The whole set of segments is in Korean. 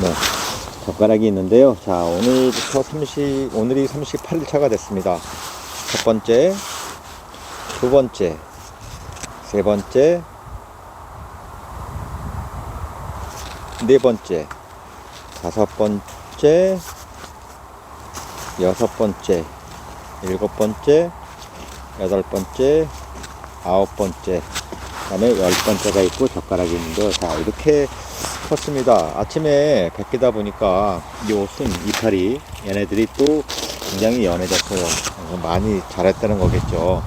네, 젓가락이 있는데요. 자, 오늘부터 30, 오늘이 38일 차가 됐습니다. 첫 번째, 두 번째, 세 번째, 네 번째, 다섯 번째, 여섯 번째, 일곱 번째, 여덟 번째, 아홉 번째, 그 다음에 열 번째가 있고 젓가락이 있는데요. 자, 이렇게 컸습니다. 아침에 뵙기다 보니까 이 옷은 이파리 얘네들이 또 굉장히 연해졌어요. 많이 자랐다는 거겠죠.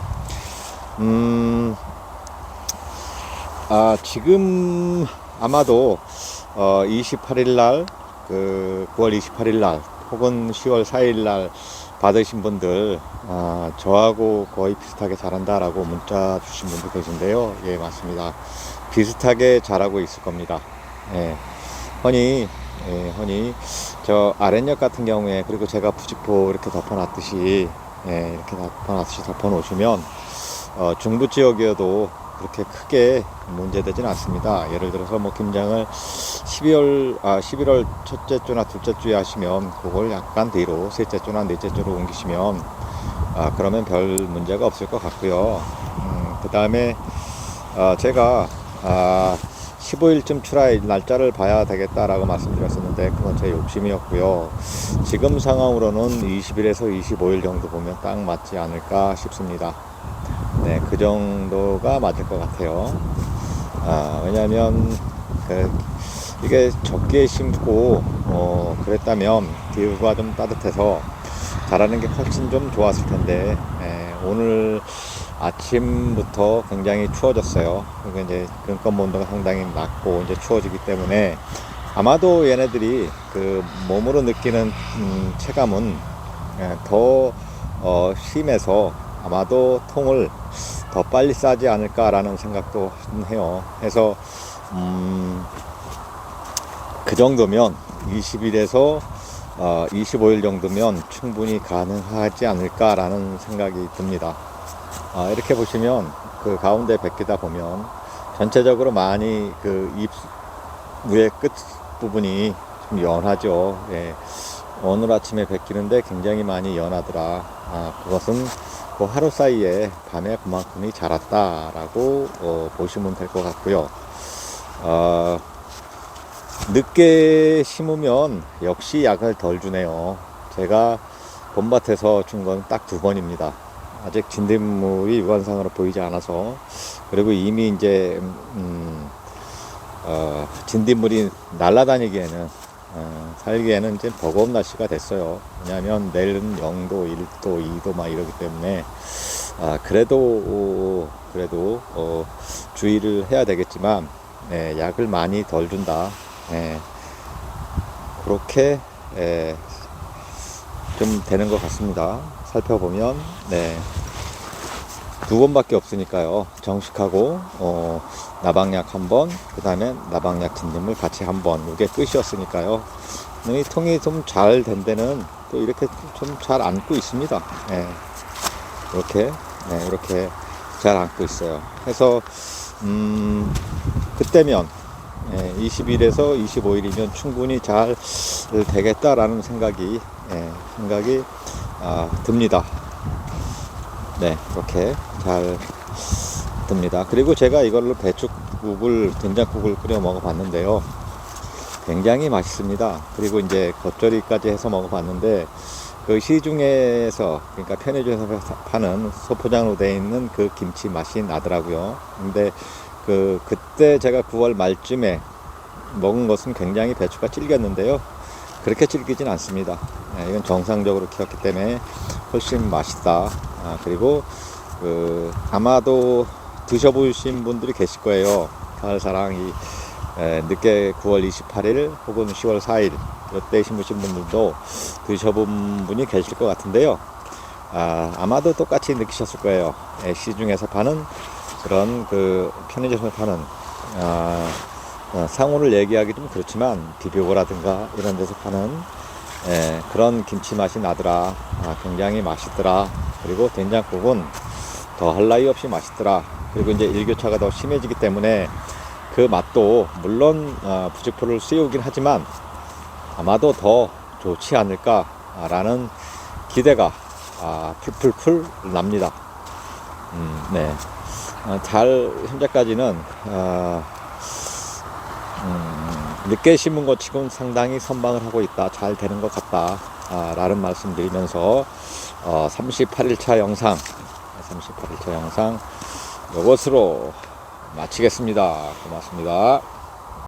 음, 아, 지금 아마도 어, 28일 날, 그 9월 28일 날, 혹은 10월 4일 날 받으신 분들, 아, 저하고 거의 비슷하게 자란다라고 문자 주신 분도 계신데요. 예, 맞습니다. 비슷하게 자라고 있을 겁니다. 예, 허니, 예, 허니, 저 아랫역 같은 경우에 그리고 제가 부직포 이렇게 덮어놨듯이, 예, 이렇게 덮어놨듯이 덮어놓으시면 어, 중부 지역이어도 그렇게 크게 문제되진 않습니다. 예를 들어서 뭐 김장을 12월, 아, 11월 첫째 주나 둘째 주에 하시면 그걸 약간 뒤로 셋째 주나 넷째 주로 옮기시면 아, 그러면 별 문제가 없을 것 같고요. 음, 그 다음에 아, 제가 아, 15일쯤 출하의 날짜를 봐야 되겠다라고 말씀드렸었는데 그건 제 욕심이었고요. 지금 상황으로는 20일에서 25일 정도 보면 딱 맞지 않을까 싶습니다. 네, 그 정도가 맞을 것 같아요. 아, 왜냐하면 그 이게 적게 심고 어, 그랬다면 기후가 좀 따뜻해서 자라는 게 훨씬 좀 좋았을 텐데 예, 오늘 아침부터 굉장히 추워졌어요. 그리고 이제 근권 온도가 상당히 낮고 이제 추워지기 때문에 아마도 얘네들이 그 몸으로 느끼는 음, 체감은 예, 더 어, 심해서 아마도 통을 더 빨리 싸지 않을까라는 생각도 해요. 그래서 음, 그 정도면 20일에서 어, 25일 정도면 충분히 가능하지 않을까라는 생각이 듭니다. 아, 이렇게 보시면 그 가운데 베끼다 보면 전체적으로 많이 그입 위에 끝 부분이 좀 연하죠. 예. 오늘 아침에 베끼는데 굉장히 많이 연하더라. 아, 그것은 그 하루 사이에 밤에 그만큼이 자랐다라고 어, 보시면 될 것 같고요. 어, 늦게 심으면 역시 약을 덜 주네요. 제가 봄밭에서 준 건 딱 두 번입니다. 아직 진딧물이 유관상으로 보이지 않아서 그리고 이미 이제 음, 어, 진딧물이 날아다니기에는 어, 살기에는 이제 버거운 날씨가 됐어요. 왜냐하면 내일은 0도, 1도, 2도 막 이러기 때문에 아, 그래도 어, 그래도 어, 주의를 해야 되겠지만 네, 약을 많이 덜 준다. 네, 그렇게 예, 좀 되는 것 같습니다. 살펴보면 네. 두 번밖에 없으니까요. 정식하고 어, 나방약 한 번, 그 다음에 나방약 진딧물 같이 한 번. 이게 끝이었으니까요. 이 통이 좀 잘 된 데는 또 이렇게 좀 잘 안고 있습니다. 예. 이렇게 네, 이렇게 잘 안고 있어요. 그래서 음, 그때면 예, 20일에서 25일이면 충분히 잘 되겠다라는 생각이 예, 생각이 아, 듭니다. 네, 그렇게 잘 듭니다. 그리고 제가 이걸로 배추국을 된장국을 끓여 먹어봤는데요. 굉장히 맛있습니다. 그리고 이제 겉절이까지 해서 먹어봤는데 그 시중에서 그러니까 편의점에서 파는 소포장으로 되어 있는 그 김치 맛이 나더라고요. 근데 그 그때 제가 9월 말쯤에 먹은 것은 굉장히 배추가 질겼는데요. 그렇게 질기진 않습니다. 예, 이건 정상적으로 키웠기 때문에 훨씬 맛있다. 아, 그리고 그 아마도 드셔보신 분들이 계실 거예요. 가을사랑이 에, 늦게 9월 28일 혹은 10월 4일 이때 심으신 분들도 드셔본 분이 계실 것 같은데요. 아, 아마도 똑같이 느끼셨을 거예요. 예, 시중에서 파는 그런 그 편의점에서 파는 아, 어, 상호를 얘기하기 좀 그렇지만 비비고라든가 이런 데서 파는 예, 그런 김치 맛이 나더라. 아, 굉장히 맛있더라. 그리고 된장국은 더할 나위 없이 맛있더라. 그리고 이제 일교차가 더 심해지기 때문에 그 맛도 물론 어, 부직포를 씌우긴 하지만 아마도 더 좋지 않을까라는 기대가 아, 풀풀풀 납니다. 음, 네. 어, 잘 현재까지는 어, 음, 늦게 심은 것 치곤 상당히 선방을 하고 있다. 잘 되는 것 같다. 아, 라는 말씀 드리면서 어, 38일차 영상 38일차 영상 이것으로 마치겠습니다. 고맙습니다.